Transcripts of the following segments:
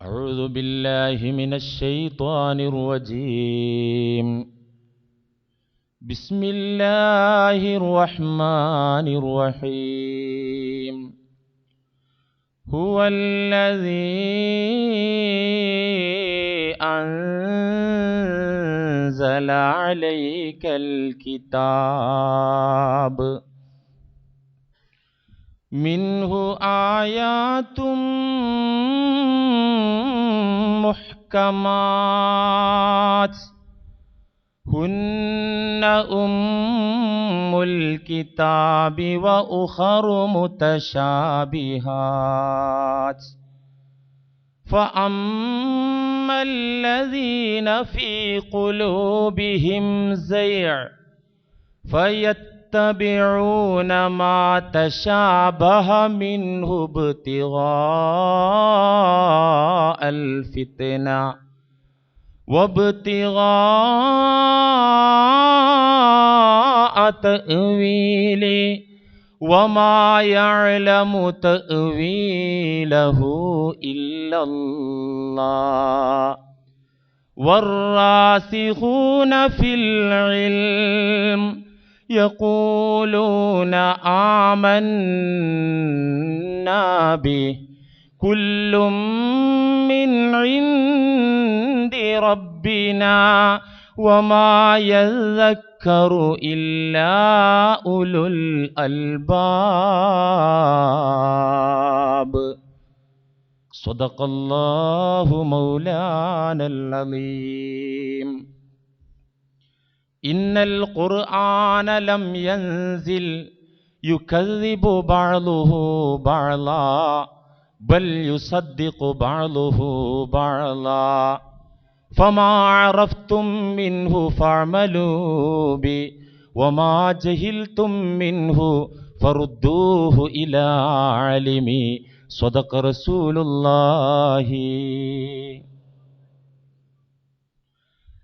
أعوذ بالله من الشيطان الرجيم. بسم الله الرحمن الرحيم. هو الذي أنزل عليك الكتاب. منه آيات محكمات. هن أم الكتاب وأخر متشابهات. فأما الذين في قلوبهم زيع فيتبعون ما تشابه منه ابتغاء الفتنة وابتغاء تأويله وما يعلم تأويله إلا الله والراسخون في العلم يقولون آمنا به. كل من عند ربنا وما يذكر إلا أولو الألباب. صدق الله مولانا العظيم. ഇന്നൽ ഖുർആാനലം യൻസിൽ യുക്കذിബു ബഅലുഹു ബഅല ബൽ യുസദ്ദിഖു ബഅലുഹു ബഅല ഫമാ അറഫ്തും മിൻഹു ഫഅമലു ബി വമാ ജഹിൽതും മിൻഹു ഫറുദ്ദൂഹു ഇലാ അലിമി. സ്വദഖ റസൂലുള്ളാഹി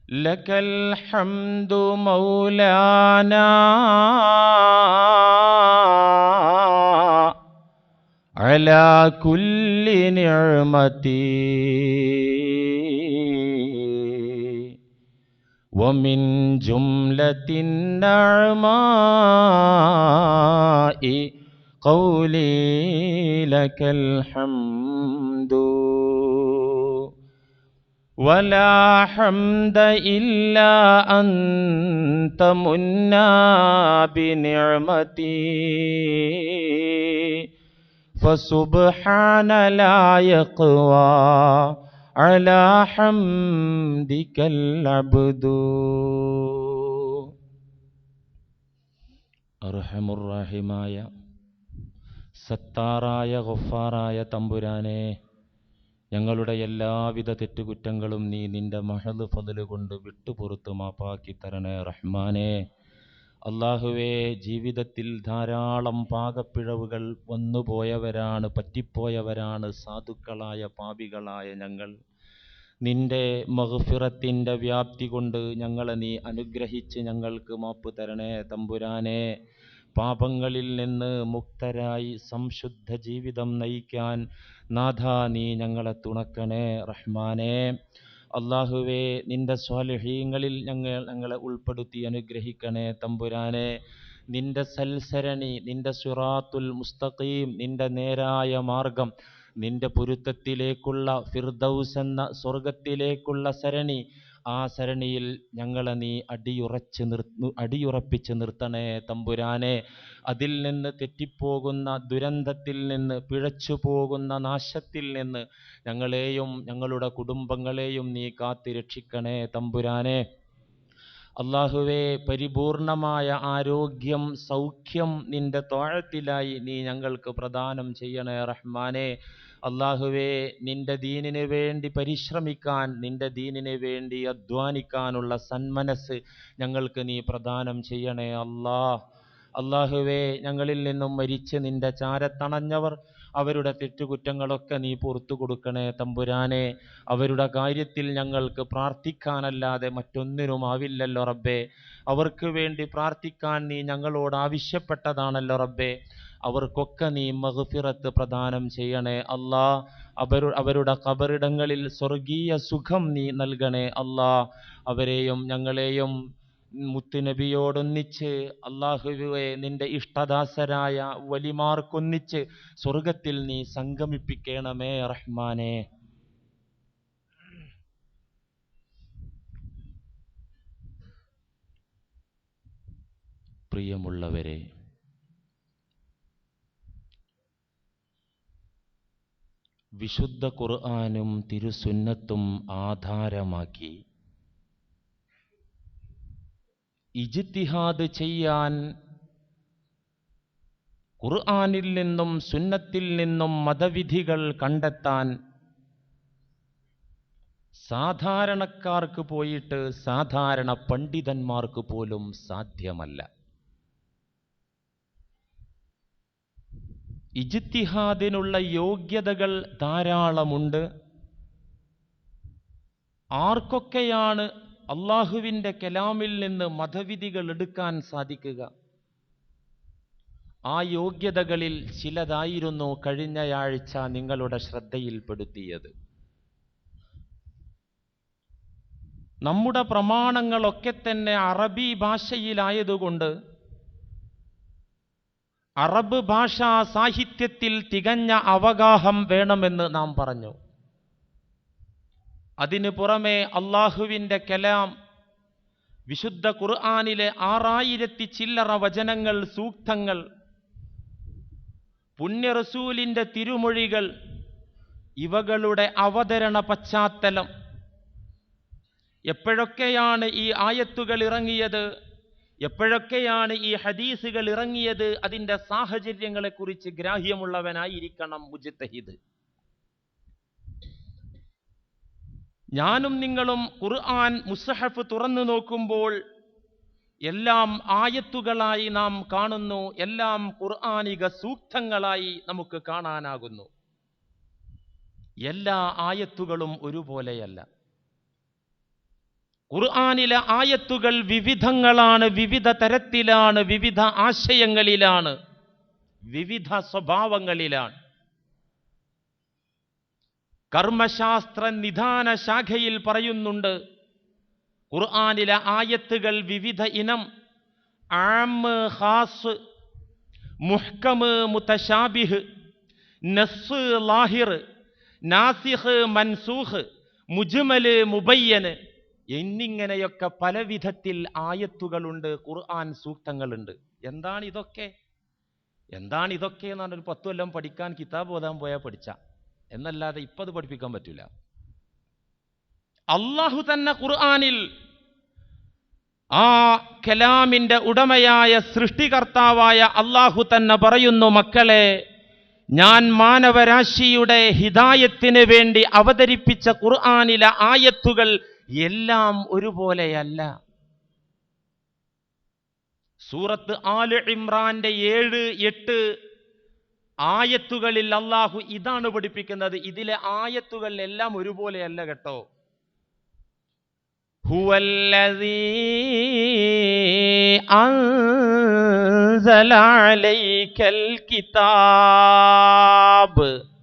لك الحمد مولانا. على كل نعمتي. ومن جملة النعماء قولي لك الحمد. ولا حمد إلا أنت منا بنعمتي فسبحان لا يقوى على حمدك العبد അർഹമുറാഹിമായ സത്താറായ ഗഫാറായ തമ്പുരാനെ ഞങ്ങളുടെ എല്ലാവിധ തെറ്റുകുറ്റങ്ങളും നീ നിന്റെ മഹദ് ഫതിൽ കൊണ്ട് വിട്ടുപുറത്ത് മാപ്പാക്കി തരണേ റഹ്മാനെ. അള്ളാഹുവേ ജീവിതത്തിൽ ധാരാളം പാകപ്പിഴവുകൾ വന്നുപോയവരാണ് പറ്റിപ്പോയവരാണ് സാധുക്കളായ പാപികളായ ഞങ്ങൾ. നിന്റെ മഹഫിറത്തിന്റെ വ്യാപ്തി കൊണ്ട് ഞങ്ങളെ നീ അനുഗ്രഹിച്ച് ഞങ്ങൾക്ക് മാപ്പ് തരണേ തമ്പുരാനെ. പാപങ്ങളിൽ നിന്ന് മുക്തരായി സംശുദ്ധ ജീവിതം നയിക്കാൻ നാഥ നീ ഞങ്ങളെ തുണക്കണേ റഹ്മാനെ. അള്ളാഹുവേ നിന്റെ സ്വാലഹീങ്ങളിൽ ഞങ്ങൾ ഞങ്ങളെ ഉൾപ്പെടുത്തി അനുഗ്രഹിക്കണേ തമ്പുരാനെ. നിന്റെ സൽസരണി നിന്റെ സുറാത്തുൽ മുസ്തഖീം നിന്റെ നേരായ മാർഗം നിന്റെ പൊരുത്തത്തിലേക്കുള്ള ഫിർദൗസ് എന്ന സ്വർഗത്തിലേക്കുള്ള സരണി ആ സരണിയിൽ ഞങ്ങളെ നീ അടിയുറച്ച് നിർ അടിയുറപ്പിച്ച് നിർത്തണേ തമ്പുരാനെ. അതിൽ നിന്ന് തെറ്റിപ്പോകുന്ന ദുരന്തത്തിൽ നിന്ന് പിഴച്ചു പോകുന്ന നാശത്തിൽ നിന്ന് ഞങ്ങളെയും ഞങ്ങളുടെ കുടുംബങ്ങളെയും നീ കാത്തി രക്ഷിക്കണേ തമ്പുരാനെ. അള്ളാഹുവെ പരിപൂർണമായ ആരോഗ്യം സൗഖ്യം നിന്റെ തോഴത്തിലായി നീ ഞങ്ങൾക്ക് പ്രദാനം ചെയ്യണേ റഹ്മാനെ. അള്ളാഹുവേ നിന്റെ ദീനിനു വേണ്ടി പരിശ്രമിക്കാൻ നിന്റെ ദീനിനു വേണ്ടി അധ്വാനിക്കാനുള്ള സന്മനസ് ഞങ്ങൾക്ക് നീ പ്രദാനം ചെയ്യണേ അല്ലാ. അള്ളാഹുവേ ഞങ്ങളിൽ നിന്നും മരിച്ച് നിന്റെ ചാരത്തണഞ്ഞവർ അവരുടെ തെറ്റുകുറ്റങ്ങളൊക്കെ നീ പുറത്തു കൊടുക്കണേ തമ്പുരാനെ. അവരുടെ കാര്യത്തിൽ ഞങ്ങൾക്ക് പ്രാർത്ഥിക്കാനല്ലാതെ മറ്റൊന്നിനും ആവില്ലല്ലോ റബ്ബേ. അവർക്ക് വേണ്ടി പ്രാർത്ഥിക്കാൻ നീ ഞങ്ങളോട് ആവശ്യപ്പെട്ടതാണല്ലോ റബ്ബേ. അവർക്കൊക്കെ നീ മഹഫിറത്ത് പ്രദാനം ചെയ്യണേ. അല്ലാ അവരു അവരുടെ കബറിടങ്ങളിൽ സ്വർഗീയ സുഖം നീ നൽകണേ. അല്ലാ അവരെയും ഞങ്ങളെയും മുത്തുനബിയോടൊന്നിച്ച് അള്ളാഹുവെ നിന്റെ ഇഷ്ടദാസരായ വലിമാർക്കൊന്നിച്ച് സ്വർഗത്തിൽ നീ സംഗമിപ്പിക്കണമേ റഹ്മാനെ. പ്രിയമുള്ളവരെ വിശുദ്ധ ഖുർആാനും തിരുസുന്നത്തും ആധാരമാക്കി. ഇജിത്തിഹാദ് ചെയ്യാൻ ഖുർആാനിൽ നിന്നും സുന്നത്തിൽ നിന്നും മതവിധികൾ കണ്ടെത്താൻ സാധാരണക്കാർക്ക് പോയിട്ട് സാധാരണ പണ്ഡിതന്മാർക്ക് പോലും സാധ്യമല്ല. ഇജിത്തിഹാദിനുള്ള യോഗ്യതകൾ ധാരാളമുണ്ട്. ആർക്കൊക്കെയാണ് അള്ളാഹുവിന്റെ കലാമിൽ നിന്ന് മതവിധികൾ എടുക്കാൻ സാധിക്കുക? ആ യോഗ്യതകളിൽ ചിലതായിരുന്നു കഴിഞ്ഞയാഴ്ച നിങ്ങളുടെ ശ്രദ്ധയിൽപ്പെടുത്തിയത്. നമ്മുടെ പ്രമാണങ്ങളൊക്കെ തന്നെ അറബി ഭാഷയിലായതുകൊണ്ട് അറബ് ഭാഷാ സാഹിത്യത്തിൽ തികഞ്ഞ അവഗാഹം വേണമെന്ന് നാം പറഞ്ഞു. അതിനു പുറമെ അള്ളാഹുവിന്റെ കലാം വിശുദ്ധ ഖുർആാനിലെ ആറായിരത്തി ചില്ലറ വചനങ്ങൾ സൂക്തങ്ങൾ പുണ്യറസൂലിന്റെ തിരുമൊഴികൾ ഇവകളുടെ അവതരണ പശ്ചാത്തലം. എപ്പോഴൊക്കെയാണ് ഈ ആയത്തുകൾ ഇറങ്ങിയത്? എപ്പോഴൊക്കെയാണ് ഈ ഹദീസുകൾ ഇറങ്ങിയത്? അതിന്റെ സാഹചര്യങ്ങളെക്കുറിച്ച് ഗ്രാഹ്യമുള്ളവനായിരിക്കണം മുജിത്തഹിദ്. ഞാനും നിങ്ങളും ഖുർആൻ മുസഹഫ് തുറന്നു നോക്കുമ്പോൾ എല്ലാം ആയത്തുകളായി നാം കാണുന്നു. എല്ലാം ഖുർആാനിക സൂക്തങ്ങളായി നമുക്ക് കാണാനാകുന്നു. എല്ലാ ആയത്തുകളും ഒരുപോലെയല്ല. ഖുർആാനിലെ ആയത്തുകൾ വിവിധങ്ങളാണ് വിവിധ തരത്തിലാണ് വിവിധ ആശയങ്ങളിലാണ് വിവിധ സ്വഭാവങ്ങളിലാണ്. കർമ്മശാസ്ത്ര നിധാന ശാഖയിൽ പറയുന്നുണ്ട് ഖുർആാനിലെ ആയത്തുകൾ വിവിധ ഇനം ആമ് ഹാസ് മുഹ്കമ് മുത്തശാബിഹ് നസ് ലാഹിർ നാസിഹ് മൻസൂഹ് മുജ്മൽ മുബയ്യന് എന്നിങ്ങനെയൊക്കെ പല വിധത്തിൽ ആയത്തുകളുണ്ട് ഖുർആൻ സൂക്തങ്ങളുണ്ട്. എന്താണ് ഇതൊക്കെ എന്താണ് ഇതൊക്കെ എന്ന് പറഞ്ഞൊരു പത്തു കൊല്ലം പഠിക്കാൻ കിതാബ് ഓതാൻ പോയാൽ പഠിച്ച. എന്നല്ലാതെ ഇപ്പം അത് പഠിപ്പിക്കാൻ പറ്റില്ല അള്ളാഹു തന്നെ ഖുർആാനിൽ ആ കലാമിന്റെ ഉടമയായ സൃഷ്ടികർത്താവായ അള്ളാഹു തന്നെ പറയുന്നു മക്കളെ ഞാൻ മാനവരാശിയുടെ ഹിതായത്തിന് വേണ്ടി അവതരിപ്പിച്ച ഖുർആാനിലെ ആയത്തുകൾ എല്ലാം ഒരുപോലെയല്ല. സൂറത്ത് ആൽ ഇമ്രാന്റെ ഏഴ് എട്ട് ആയത്തുകളിൽ അള്ളാഹു ഇതാണ് പഠിപ്പിക്കുന്നത്. ഇതിലെ ആയത്തുകൾ എല്ലാം ഒരുപോലെയല്ല കേട്ടോ. ഹുവല്ലീ കിതാബ്.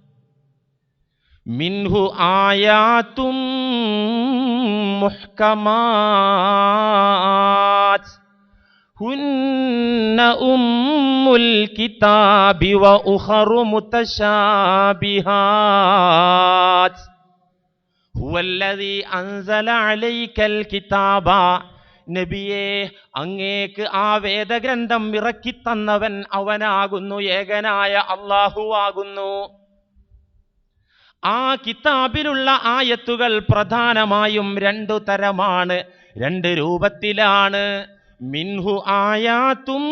മിൻഹു ആയാത്തും മുഹ്കമാത്. ഹുന്ന ഉമ്മുൽ കിതാബി വ ഉഹറു മുതശാബിഹാത്. ഹുവല്ലദീ അൻസല അലൈക്കൽ കിതാബ. നബിയെ അങ്ങേക്ക് ആ വേദഗ്രന്ഥം ഇറക്കിത്തന്നവൻ അവനാകുന്നു ഏകനായ അള്ളാഹുവാകുന്നു ആ കിതാബിലുള്ള ആയത്തുകൾ പ്രധാനമായും രണ്ടു തരമാണ്. രണ്ട് രൂപത്തിലാണ്. മിൻഹു ആയാത്തും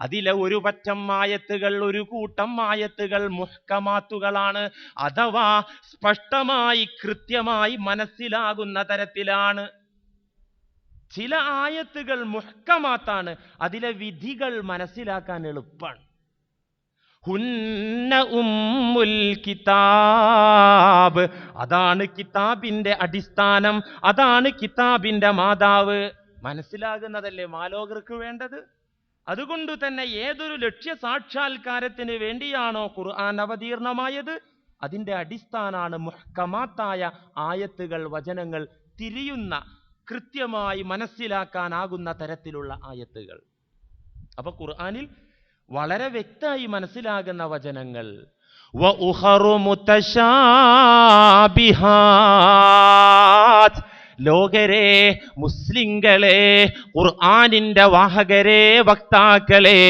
അതിലെ ഒരു പറ്റം ആയത്തുകൾ ഒരു കൂട്ടം ആയത്തുകൾ മുഹ്കമാത്തുകളാണ്. അഥവാ സ്പഷ്ടമായി കൃത്യമായി മനസ്സിലാകുന്ന തരത്തിലാണ്. ചില ആയത്തുകൾ മുഹ്കമാത്താണ്. അതിലെ വിധികൾ മനസ്സിലാക്കാൻ എളുപ്പമാണ് ഹുന്ന ഉമ്മുൽ കിതാബ്. അതാണ് കിതാബിന്റെ അടിസ്ഥാനം അതാണ് കിതാബിന്റെ മാതാവ്. മനസ്സിലാകുന്നതല്ലേ മാലോകർക്ക് വേണ്ടത്? അതുകൊണ്ട് തന്നെ ഏതൊരു ലക്ഷ്യ സാക്ഷാത്കാരത്തിന് വേണ്ടിയാണോ ഖുർആൻ അവതീർണമായത്? അതിന്റെ അടിസ്ഥാനാണ് മുഹക്കമാത്തായ ആയത്തുകൾ വചനങ്ങൾ തിരിയുന്ന കൃത്യമായി മനസ്സിലാക്കാനാകുന്ന തരത്തിലുള്ള ആയത്തുകൾ. അപ്പൊ ഖുർആനിൽ വളരെ വ്യക്തമായി മനസ്സിലാകുന്ന വചനങ്ങൾ. ലോകരെ മുസ്ലിങ്ങളെ ഖുർആാനിന്റെ വാഹകരെ വക്താക്കളെ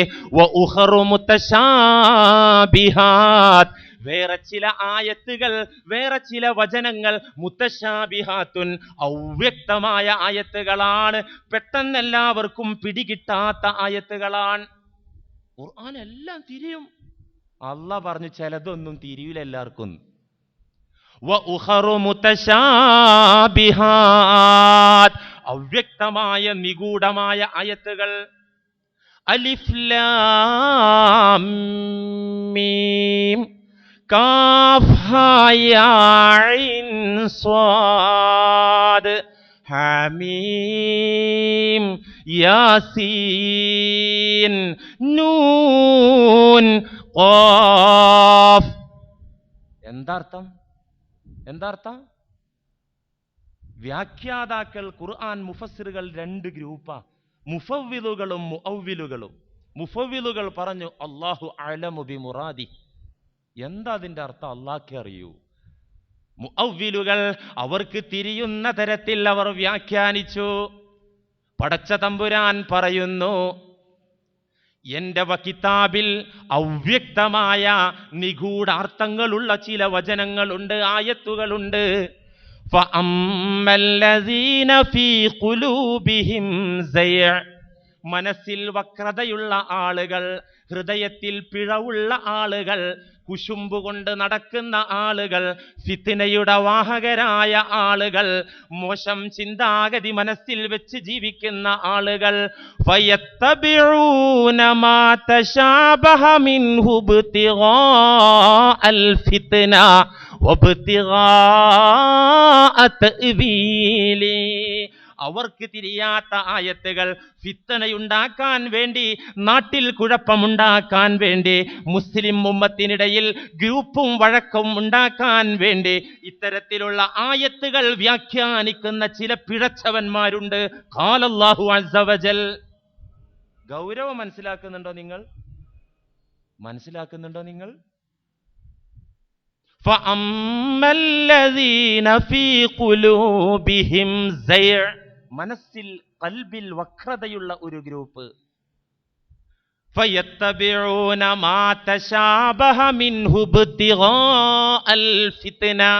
വേറെ ചില ആയത്തുകൾ വേറെ ചില വചനങ്ങൾ മുത്തശാബിഹാത്തുൻ അവ്യക്തമായ ആയത്തുകളാണ്. പെട്ടെന്ന് എല്ലാവർക്കും പിടികിട്ടാത്ത ആയത്തുകളാണ്. ഖുർആൻ എല്ലാം തിരിയും. അല്ല പറഞ്ഞു ചിലതൊന്നും തിരിയില്ല എല്ലാവർക്കും. അവ്യക്തമായ നിഗൂഢമായ അയത്തുകൾ അലിഫ്ലാമീം കാഫ യാസീൻ നൂൻ കോഫ് എന്താർത്ഥം? എന്താർത്ഥം? വ്യാഖ്യാതാക്കൾ ഖുർആൻ മുഫസ്സിറുകൾ രണ്ട് ഗ്രൂപ്പാ. മുഫവ്വിലുകളും മുഅവ്വിലുകളും. മുഫവ്വിലുകൾ പറഞ്ഞു അള്ളാഹു അലമുബി മുറാദി എന്താ അതിന്റെ അർത്ഥം? അള്ളാഹ്ക്ക് അറിയൂ. മുഅവ്വിലുകൾ അവർക്ക് തിരിയുന്ന തരത്തിൽ അവർ വ്യാഖ്യാനിച്ചു. പടച്ച തമ്പുരാൻ പറയുന്നു എന്റെ കിതാബിൽ അവ്യക്തമായ നിഗൂഢാർത്ഥങ്ങളുള്ള ചില വചനങ്ങളുണ്ട് ആയത്തുകളുണ്ട്. മനസ്സിൽ വക്രതയുള്ള ആളുകൾ ഹൃദയത്തിൽ പിഴവുള്ള ആളുകൾ കുശുമ്പ് കൊണ്ട് നടക്കുന്ന ആളുകൾ ഫിത്തിനയുടെ വാഹകരായ ആളുകൾ മോശം ചിന്താഗതി മനസ്സിൽ വെച്ച് ജീവിക്കുന്ന ആളുകൾ. ഫിത്തിന مَا تَشَابَهَ مِنْهُ ابْتِغَاءَ الْفِتْنَةِ وَابْتِغَاءَ تَأْوِيلِهِ അവർക്ക് തിരിയാത്ത ആയത്തുകൾ ഫിത്തനയുണ്ടാക്കാൻ വേണ്ടി നാട്ടിൽ കുഴപ്പമുണ്ടാക്കാൻ വേണ്ടി മുസ്ലിം ഉമ്മത്തിനിടയിൽ ഗ്രൂപ്പും വഴക്കവും ഉണ്ടാക്കാൻ വേണ്ടി ഇത്തരത്തിലുള്ള ആയത്തുകൾ വ്യാഖ്യാനിക്കുന്ന ചില പിഴച്ചവന്മാരുണ്ട് ഖാലല്ലാഹു അസ്സവജൽ ഗൗരവം മനസ്സിലാക്കുന്നുണ്ടോ നിങ്ങൾ മനസ്സിലാക്കുന്നുണ്ടോ നിങ്ങൾ فأما الذين في قلوبهم زيغ മനസ്സിൽ കൽബിൽ വക്രതയുള്ള ഒരു ഗ്രൂപ്പ് فيتبعون ما تشابه منه ابتغاء الفتنة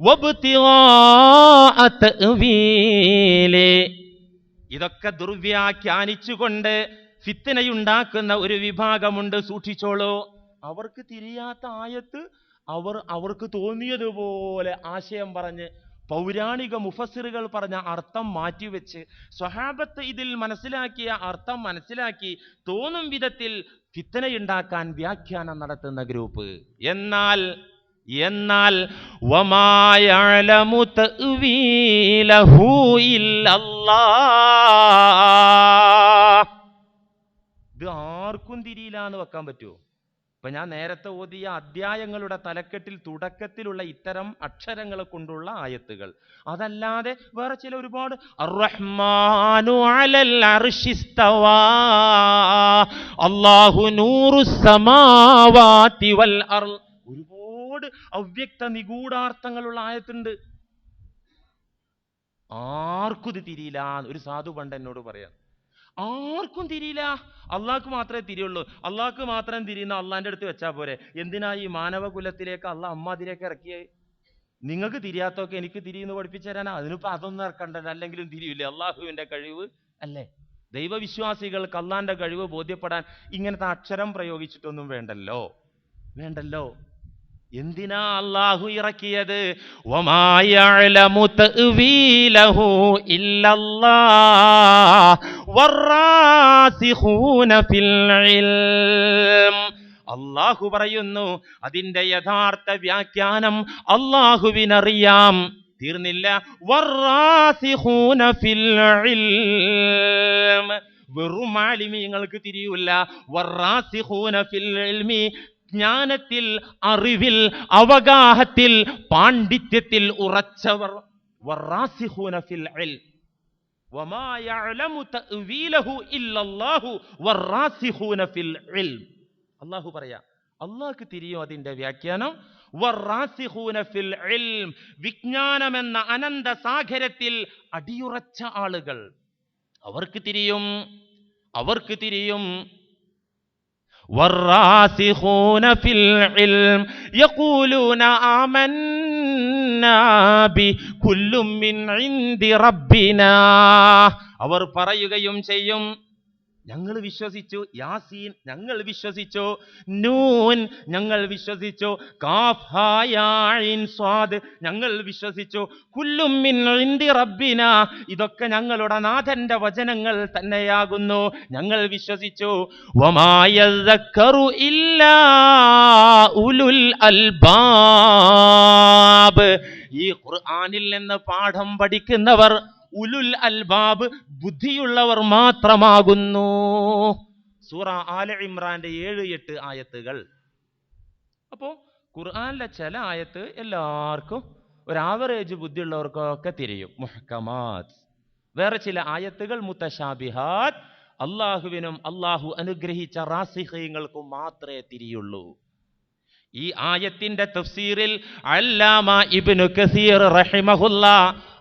وابتغاء تأويله ഇതൊക്കെ ദുർവ്യാഖ്യാനിച്ചുകൊണ്ട് ഫിത്തനയുണ്ടാക്കുന്ന ഒരു വിഭാഗമുണ്ട് സൂക്ഷിച്ചോളൂ അവർക്ക് തിരിയാത്ത ആയത്ത് അവർ അവർക്ക് തോന്നിയതുപോലെ ആശയം പറഞ്ഞ് പൗരാണിക മുഫസിറുകൾ പറഞ്ഞ അർത്ഥം മാറ്റിവെച്ച് സ്വഹാബത്ത് ഇതിൽ മനസ്സിലാക്കിയ അർത്ഥം മനസ്സിലാക്കി തോന്നും വിധത്തിൽ ഫിത്തനയുണ്ടാക്കാൻ വ്യാഖ്യാനം നടത്തുന്ന ഗ്രൂപ്പ്. എന്നാൽ എന്നാൽ ഇത് ആർക്കും തിരിയില്ല എന്ന് വെക്കാൻ പറ്റുമോ ഇപ്പൊ ഞാൻ നേരത്തെ ഓതിയ അധ്യായങ്ങളുടെ തലക്കെട്ടിൽ തുടക്കത്തിലുള്ള ഇത്തരം അക്ഷരങ്ങൾ കൊണ്ടുള്ള ആയത്തുകൾ. അതല്ലാതെ വേറെ ചില ഒരുപാട് നൂറു വൽ അർ ഒരുപാട് അവ്യക്ത നിഗൂഢാർത്ഥങ്ങളുള്ള ആയത്തുണ്ട്. ആർക്കും ഇത് തിരിയില്ല. ഒരു സാധു പണ്ട് എന്നോട് പറയാം. ആർക്കും തിരിയില്ല. അള്ളാഹ്ക്ക് മാത്രമേ തിരിയുള്ളൂ. അള്ളാഹ്ക്ക് മാത്രം തിരിയുന്ന അള്ളാന്റെ അടുത്ത് വെച്ചാൽ പോരെ. എന്തിനാ ഈ മാനവകുലത്തിലേക്ക് അള്ളാഹ് അമ്മാതിരേക്ക് ഇറക്കിയേ? നിങ്ങൾക്ക് തിരിയാത്തൊക്കെ എനിക്ക് തിരിയുന്നു പഠിപ്പിച്ചു തരാനാ. അതിനിപ്പോ അതൊന്നും ഇറക്കണ്ടല്ലോ. അല്ലെങ്കിലും തിരിയില്ലേ അള്ളാഹുവിന്റെ കഴിവ് അല്ലേ? ദൈവവിശ്വാസികൾക്ക് അള്ളാന്റെ കഴിവ് ബോധ്യപ്പെടാൻ ഇങ്ങനത്തെ അക്ഷരം പ്രയോഗിച്ചിട്ടൊന്നും വേണ്ടല്ലോ. വേണ്ടല്ലോ. എന്തിനാ അള്ളാഹു ഇറക്കിയത്? അള്ളാഹു പറയുന്നു അതിന്റെ യഥാർത്ഥ വ്യാഖ്യാനം അള്ളാഹുവിനറിയാം തീർന്നില്ല. വെറും ആലിമീങ്ങൾക്ക് തിരിയൂല ജ്ഞാനത്തിൽ അറിവിൽ അവഗാഹത്തിൽ പാണ്ഡിത്യത്തിൽ ഉറച്ചവർ. അള്ളാഹു പറയാ അള്ളാഹ്ക്ക് തിരിയും അതിന്റെ വ്യാഖ്യാനം. ഫിൽ വിജ്ഞാനമെന്ന അനന്ത സാഗരത്തിൽ അടിയുറച്ച ആളുകൾ. അവർക്ക് തിരിയും അവർക്ക് തിരിയും والراسخون في العلم يقولون آمنا بكل من عند ربنا അവർ പറയുകയും ചെയ്യും ഞങ്ങൾ വിശ്വസിച്ചു യാസീൻ ഞങ്ങൾ വിശ്വസിച്ചു നൂൻ ഞങ്ങൾ വിശ്വസിച്ചു കാഫായാഴിൻ സ്വാദ് ഞങ്ങൾ വിശ്വസിച്ചു കുല്ലും മിൻ ഇൻദി റബ്ബിന. ഇതൊക്കെ ഞങ്ങളുടെ നാഥന്റെ വചനങ്ങൾ തന്നെയാകുന്നു. ഞങ്ങൾ വിശ്വസിച്ചു ഇല്ലാ ഉലുൽ അൽബാബ്. ഈ ഖുർആാനിൽ നിന്ന് പാഠം പഠിക്കുന്നവർ ഉലുൽ അൽബാബ് ബുദ്ധിയുള്ളവർ മാത്രമാകുന്നു. സൂറ ആല ഇമ്രാന്റെ ഏഴ് എട്ട് ആയത്തുകൾ. അപ്പോൾ ഖുർആനിലെ ചില ആയത്ത് എല്ലാവർക്കും ഒരു ആവറേജ് ബുദ്ധിയുള്ളവർക്കൊക്കെ തിരിയും. മുഹക്കമാത് വേറെ ചില ആയത്തുകൾ മുത്തശാബിഹാത്ത്. അള്ളാഹുവിനും അള്ളാഹു അനുഗ്രഹിച്ച റാസിഹ്യങ്ങൾക്കും മാത്രമേ തിരിയുള്ളൂ. ഈ ആയത്തിന്റെ തഫ്സീറിൽ അല്ലാമ ഇബ്നു കസീർ റഹിമഹുല്ല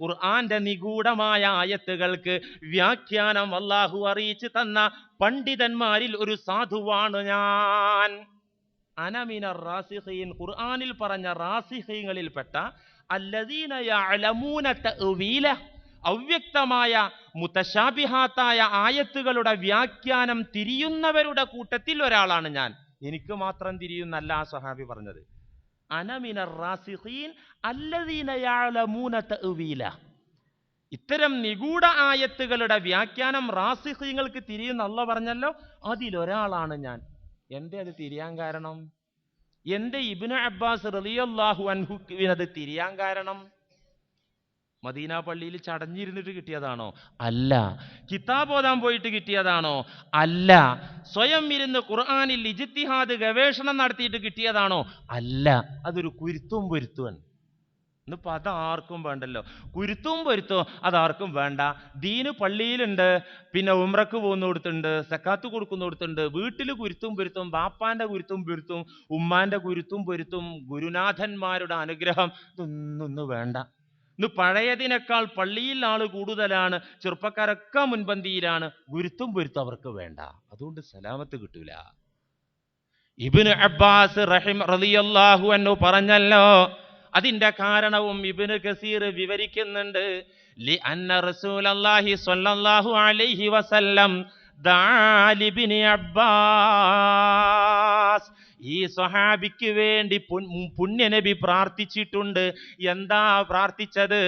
ഖുർആന്റെ നിഗൂഢമായ ആയത്തുകൾക്ക് വ്യാഖ്യാനം അള്ളാഹു അറിയിച്ചു തന്ന പണ്ഡിതന്മാരിൽ ഒരു സാധുവാണ് ഞാൻ. അനമിന ഖുർആനിൽ പറഞ്ഞ റാസിഹീങ്ങളിൽപ്പെട്ട പെട്ട വീല അവ്യക്തമായ മുത്തശാബിഹാത്തായ ആയത്തുകളുടെ വ്യാഖ്യാനം തിരിയുന്നവരുടെ കൂട്ടത്തിൽ ഒരാളാണ് ഞാൻ. എനിക്ക് മാത്രം തിരിയുന്നല്ല ആ സഹാബി പറഞ്ഞത്. അനമിന റാസിഖീൻ അല്ലദീനയാളമൂന തഅ്വീല. ഇത്തരം നിഗൂഢ ആയത്തുകളുടെ വ്യാഖ്യാനം റാസിഹീങ്ങൾക്ക് തിരിയുന്ന അല്ല പറഞ്ഞല്ലോ അതിലൊരാളാണ് ഞാൻ. എന്റെ അത് തിരിയാൻ കാരണം? എന്റെ ഇബ്നു അബ്ബാസ് റളിയല്ലാഹു അൻഹുവിനത് തിരിയാൻ കാരണം? മദീന പള്ളിയിൽ ചടഞ്ഞിരുന്നിട്ട് കിട്ടിയതാണോ? അല്ല. കിതാബ് ഓതാൻ പോയിട്ട് കിട്ടിയതാണോ? അല്ല. സ്വയം ഇരുന്ന് ഖുർആാനിൽ ഇജിത്തിഹാദ് ഗവേഷണം നടത്തിയിട്ട് കിട്ടിയതാണോ? അല്ല. അതൊരു കുരുത്തും പൊരുത്തുവൻ ഇന്നിപ്പോൾ അതാർക്കും വേണ്ടല്ലോ. കുരുത്തും പൊരുത്തോ അതാർക്കും വേണ്ട. ദീന് പള്ളിയിലുണ്ട്. പിന്നെ ഉമ്രക്ക് പോകുന്നിടത്തുണ്ട്. സക്കാത്ത് കൊടുക്കുന്നിടത്തുണ്ട്. വീട്ടിൽ കുരുത്തും പൊരുത്തും ബാപ്പാന്റെ കുരുത്തും പൊരുത്തും ഉമ്മാന്റെ കുരുത്തും പൊരുത്തും ഗുരുനാഥന്മാരുടെ അനുഗ്രഹം ഇതൊന്നും വേണ്ട. ഇന്ന് പഴയതിനേക്കാൾ പള്ളിയിൽ ആൾ കൂടുതലാണ് ചെറുപ്പക്കാരൊക്കെ മുൻപന്തിയിലാണ് ഗുരുത്തും പൊരുത്തും അവർക്ക് വേണ്ട. അതുകൊണ്ട് സലാമത്ത് കിട്ടൂല. ഇബിന് അബ്ബാസ് റഹിം റളിയല്ലാഹു എന്നു പറഞ്ഞല്ലോ അതിന്റെ കാരണവും ഇബിന് കസീർ വിവരിക്കുന്നുണ്ട്. ലി അന്ന റസൂലല്ലാഹി സ്വല്ലല്ലാഹു അലൈഹി വസല്ലം ദാലിബിന് ലിബ്നി അബ്ബാസ് ഈ സ്വഹാബിക്ക് വേണ്ടി പുണ്യനബി പ്രാർത്ഥിച്ചിട്ടുണ്ട്. എന്താ പ്രാർത്ഥിച്ചത്?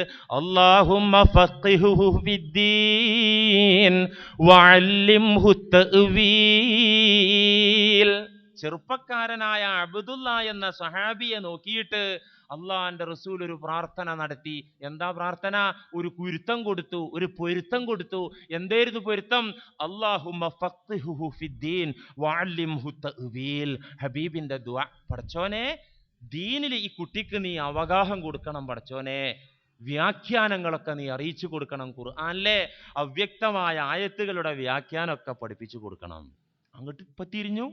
ചെറുപ്പക്കാരനായ അബ്ദുല്ല എന്ന സഹാബിയെ നോക്കിയിട്ട് അള്ളാഹിന്റെ റസൂൽ ഒരു പ്രാർത്ഥന നടത്തി. എന്താ പ്രാർത്ഥന? ഒരു കുരുത്തം കൊടുത്തു ഒരു പൊരുത്തം കൊടുത്തു. എന്തായിരുന്നു പൊരുത്തം? അള്ളാഹുമ്മ പഠിച്ചോനെ ദീനിൽ ഈ കുട്ടിക്ക് നീ അവഗാഹം കൊടുക്കണം പഠിച്ചോനെ വ്യാഖ്യാനങ്ങളൊക്കെ നീ അറിയിച്ചു കൊടുക്കണം ഖുർആനിലെ അവ്യക്തമായ ആയത്തുകളുടെ വ്യാഖ്യാനമൊക്കെ പഠിപ്പിച്ചു കൊടുക്കണം. അങ്ങോട്ട് ഇപ്പൊ തിരിഞ്ഞു.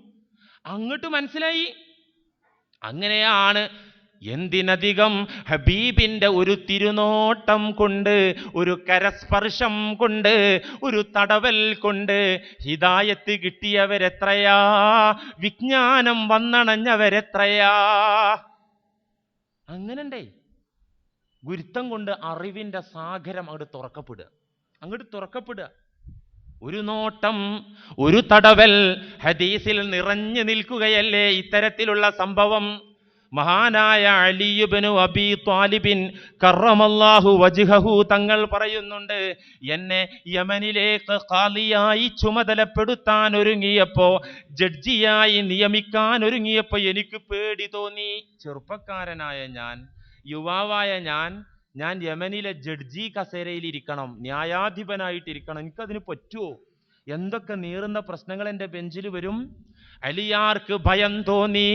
അങ്ങോട്ട് മനസ്സിലായി. അങ്ങനെയാണ് എന്തിനധികം ഹബീബിന്റെ ഒരു തിരുനോട്ടം കൊണ്ട് ഒരു കരസ്പർശം കൊണ്ട് ഒരു തടവൽ കൊണ്ട് ഹിതായത്ത് കിട്ടിയവരെത്രയാ? വിജ്ഞാനം വന്നണഞ്ഞവരെത്രയാ? അങ്ങനണ്ടേ. ഗുരുത്തം കൊണ്ട് അറിവിന്റെ സാഗരം അങ്ങോട്ട് തുറക്കപ്പെടുക. അങ്ങോട്ട് തുറക്കപ്പെടുക. ഒരു നോട്ടം ഒരു തടവൽ ഹദീസിൽ നിറഞ്ഞു നിൽക്കുകയല്ലേ ഇത്തരത്തിലുള്ള സംഭവം? മഹാനായ അലിയുബനു അബി ത്വാലിബിൻ കറമല്ലാഹു വജ്ഹഹു തങ്ങൾ പറയുന്നുണ്ട് എന്നെ യമനിലേക്ക് കാലിയായി ചുമതലപ്പെടുത്താൻ ഒരുങ്ങിയപ്പോ ജഡ്ജിയായി നിയമിക്കാൻ ഒരുങ്ങിയപ്പോ എനിക്ക് പേടി തോന്നി. ചെറുപ്പക്കാരനായ ഞാൻ യുവാവായ ഞാൻ ഞാൻ യമനിലെ ജഡ്ജി കസേരയിൽ ഇരിക്കണം ന്യായാധിപനായിട്ടിരിക്കണം എനിക്കതിന് പറ്റുമോ എന്തൊക്കെ നീറുന്ന പ്രശ്നങ്ങൾ എന്റെ ബെഞ്ചിൽ വരും? അലിയാർക്ക് ഭയം തോന്നി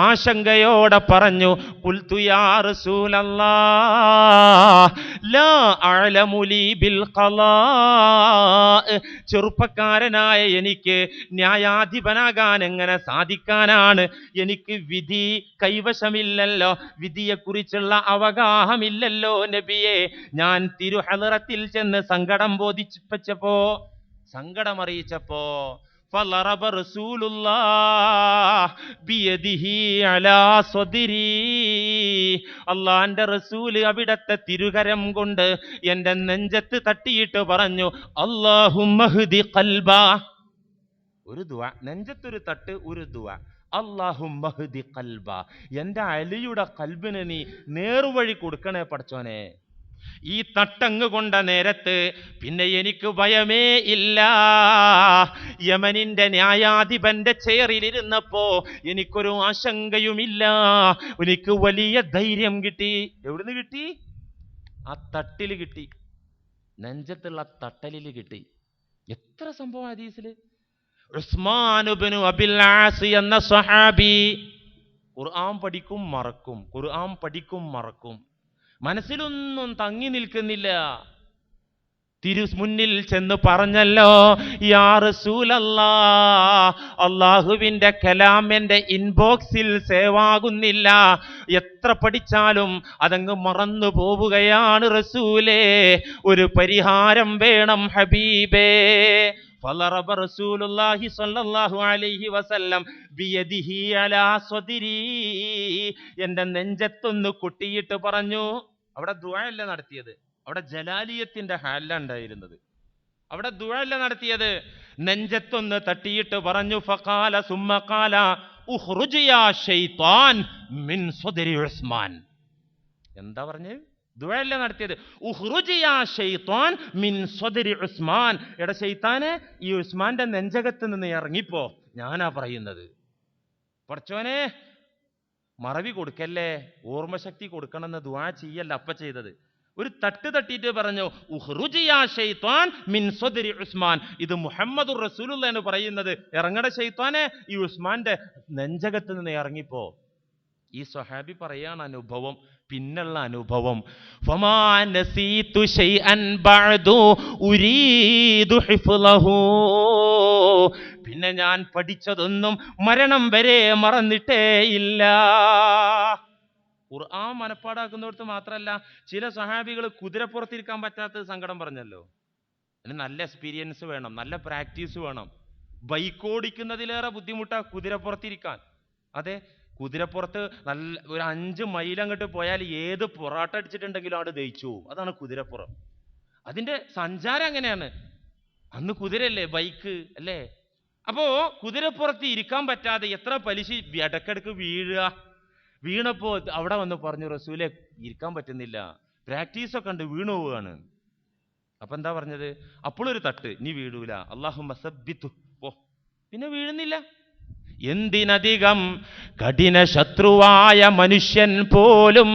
ആശങ്കയോടെ പറഞ്ഞു. ചെറുപ്പക്കാരനായ എനിക്ക് ന്യായാധിപനാകാൻ എങ്ങനെ സാധിക്കാനാണ് എനിക്ക് വിധി കൈവശമില്ലല്ലോ വിധിയെക്കുറിച്ചുള്ള അവഗാഹമില്ലല്ലോ നബിയെ ഞാൻ തിരുഹലറത്തിൽ ചെന്ന് സങ്കടം ബോധിച്ചപ്പോ സങ്കടം അറിയിച്ചപ്പോ فضرب رسول الله بيده على صدري അള്ളാന്റെ റസൂല് അവിടത്തെ തിരുകരം കൊണ്ട് എന്റെ നെഞ്ചത്ത് തട്ടിയിട്ട് പറഞ്ഞു അള്ളാഹുമ്മഹ്ദി ഖൽബ ഒരു ദുആ നെഞ്ചത്തൊരു തട്ട് ഒരു ദുആ അള്ളാഹുമ്മഹ്ദി ഖൽബ എന്റെ അലിയുടെ കൽബിന് നീ നേർവഴി കൊടുക്കണേ പടച്ചോനെ ഈ തട്ടങ്ങ് കൊണ്ട നേരത്ത് പിന്നെ എനിക്ക് ഭയമേ ഇല്ല. യമനിന്റെ ന്യായാധിപന്റെ ചെയറിലിരുന്നപ്പോ എനിക്കൊരു ആശങ്കയുമില്ല. എനിക്ക് വലിയ ധൈര്യം കിട്ടി. എവിടുന്ന് കിട്ടി? ആ തട്ടിൽ കിട്ടി. നെഞ്ചത്തുള്ള തട്ടലിൽ കിട്ടി. എത്ര സംഭവം അതീസിൽ ഉസ്മാനുബിനു അബിൽ ആസ് എന്ന സഹാബി ഖുർആൻ പഠിക്കും മറക്കും. ഖുർആൻ പഠിക്കും മറക്കും. മനസ്സിലൊന്നും തങ്ങി നിൽക്കുന്നില്ല. തിരു മുന്നിൽ ചെന്ന് പറഞ്ഞല്ലോ യാ റസൂലല്ലാ അള്ളാഹുവിന്റെ കലാം ഇൻബോക്സിൽ സേവാകുന്നില്ല. എത്ര പഠിച്ചാലും അതങ്ങ് മറന്നു പോവുകയാണ് റസൂലേ. ഒരു പരിഹാരം വേണം ഹബീബേ. فضرب رسول الله صلى الله عليه وسلم بيده على صدري എന്റെ നെഞ്ചത്തൊന്ന് കൊട്ടിയിട്ട് പറഞ്ഞു അവിടെ ദുആയല്ല നടത്തിയത് അവിടെ ജലാലിയത്തിന്റെ ഹാല ഉണ്ടായിരുന്നത് അവിടെ ദുആയല്ല നടത്തിയത് നെഞ്ചത്തൊന്ന് തട്ടിയിട്ട് പറഞ്ഞു ഫഖാല സുമ്മഖാല ഉഖ്റുജ് യാ ശൈത്താൻ മിൻ സ്വദരി ഉസ്മാൻ എന്താ പറഞ്ഞത് ദുആയല്ല നടത്തിയത്. ഉഖ്റുജ് യാ മിൻ സ്വദരി ഉസ്മാൻ. എട ഷെയ്ത്താനെ ഈ ഉസ്മാന്റെ നെഞ്ചകത്ത് നിന്ന് ഇറങ്ങിപ്പോ. ഞാനാ പറയുന്നത്. പറച്ചോനെ മറവി കൊടുക്കല്ലേ? ഓർമ്മശക്തി കൊടുക്കണമെന്ന് ദുവാ ചെയ്യല്ല അപ്പ ചെയ്തത്. ഒരു തട്ട് തട്ടിയിട്ട് പറഞ്ഞു ഉഹ്റുജിയാ യാ മിൻ സ്വദരി ഉസ്മാൻ. ഇത് മുഹമ്മദ് റസൂലുള്ള പറയുന്നത്. ഇറങ്ങട ഷെയ്ത്വാനെ ഈ ഉസ്മാന്റെ നെഞ്ചകത്ത് നിന്ന് ഇറങ്ങിപ്പോ. ഈ സ്വഹാബി പറയാണ് അനുഭവം. പിന്നുള്ള അനുഭവം. പിന്നെ ഞാൻ പഠിച്ചതൊന്നും മരണം വരെ മറന്നിട്ടേ ഇല്ല. ഖുർആൻ മനപ്പാടാക്കുന്നിടത്ത് മാത്രമല്ല ചില സഹാബികൾ കുതിരപ്പുറത്തിരിക്കാൻ പറ്റാത്തത് സങ്കടം പറഞ്ഞല്ലോ. അതിന് നല്ല എക്സ്പീരിയൻസ് വേണം നല്ല പ്രാക്ടീസ് വേണം. ബൈക്ക് ഓടിക്കുന്നതിലേറെ ബുദ്ധിമുട്ടാ കുതിരപ്പുറത്തിരിക്കാൻ. അതെ കുതിരപ്പുറത്ത് നല്ല ഒരു അഞ്ച് മൈൽ അങ്ങോട്ട് പോയാൽ ഏത് പൊറാട്ട അടിച്ചിട്ടുണ്ടെങ്കിലും അവിടെ ദഹിച്ചു അതാണ് കുതിരപ്പുറം. അതിന്റെ സഞ്ചാരം അങ്ങനെയാണ് അന്ന് കുതിരയല്ലേ ബൈക്ക് അല്ലേ? അപ്പോൾ കുതിരപ്പുറത്ത് ഇരിക്കാൻ പറ്റാതെ എത്ര പലിശ ഇടക്കിടക്ക് വീഴുക? വീണപ്പോൾ അവിടെ വന്ന് പറഞ്ഞു റസൂലെ ഇരിക്കാൻ പറ്റുന്നില്ല. പ്രാക്ടീസൊക്കെ ഉണ്ട് വീണു പോവുകയാണ് അപ്പൊ എന്താ പറഞ്ഞത്? അപ്പോഴൊരു തട്ട് നീ വീഴൂല. അള്ളാഹു മസബിത്തു പോ. പിന്നെ വീഴുന്നില്ല. എന്തിനധികം കഠിന ശത്രുവായ മനുഷ്യൻ പോലും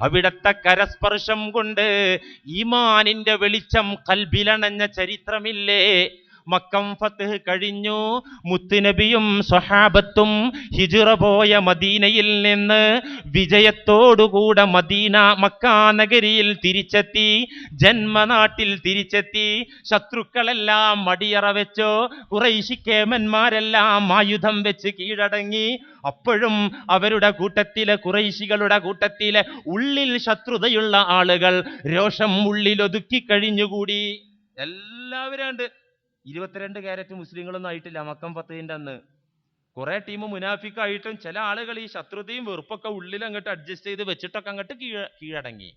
അവിടത്തെ കരസ്പർശം കൊണ്ട് ഈമാനിന്റെ വെളിച്ചം കൽബിലണഞ്ഞ ചരിത്രമില്ലേ? മക്കം ഫത്ത് കഴിഞ്ഞു. മുത്തുനബിയും സ്വഹാബത്തും ഹിജുറ പോയ മദീനയിൽ നിന്ന് വിജയത്തോടുകൂടെ മദീന മക്കാ നഗരിയിൽ തിരിച്ചെത്തി. ജന്മനാട്ടിൽ തിരിച്ചെത്തി. ശത്രുക്കളെല്ലാം മടിയറ വെച്ചോ. കുറൈശിക്കേമന്മാരെല്ലാം ആയുധം വെച്ച് കീഴടങ്ങി. അപ്പോഴും അവരുടെ കൂട്ടത്തിലെ കുറൈശികളുടെ കൂട്ടത്തിലെ ഉള്ളിൽ ശത്രുതയുള്ള ആളുകൾ രോഷം ഉള്ളിൽ ഒതുക്കി കഴിഞ്ഞുകൂടി. എല്ലാവരും ഇരുപത്തിരണ്ട് ക്യാരറ്റ് മുസ്ലിങ്ങളൊന്നും ആയിട്ടില്ല. മക്കം പത്തതിന്റെ അന്ന്. കുറേ ടീം മുനാഫിക്കായിട്ടും ചില ആളുകൾ ഈ ശത്രുതയും വെറുപ്പൊക്കെ ഉള്ളിൽ അങ്ങോട്ട് അഡ്ജസ്റ്റ് ചെയ്ത് വെച്ചിട്ടൊക്കെ അങ്ങോട്ട് കീഴ കീഴടങ്ങി.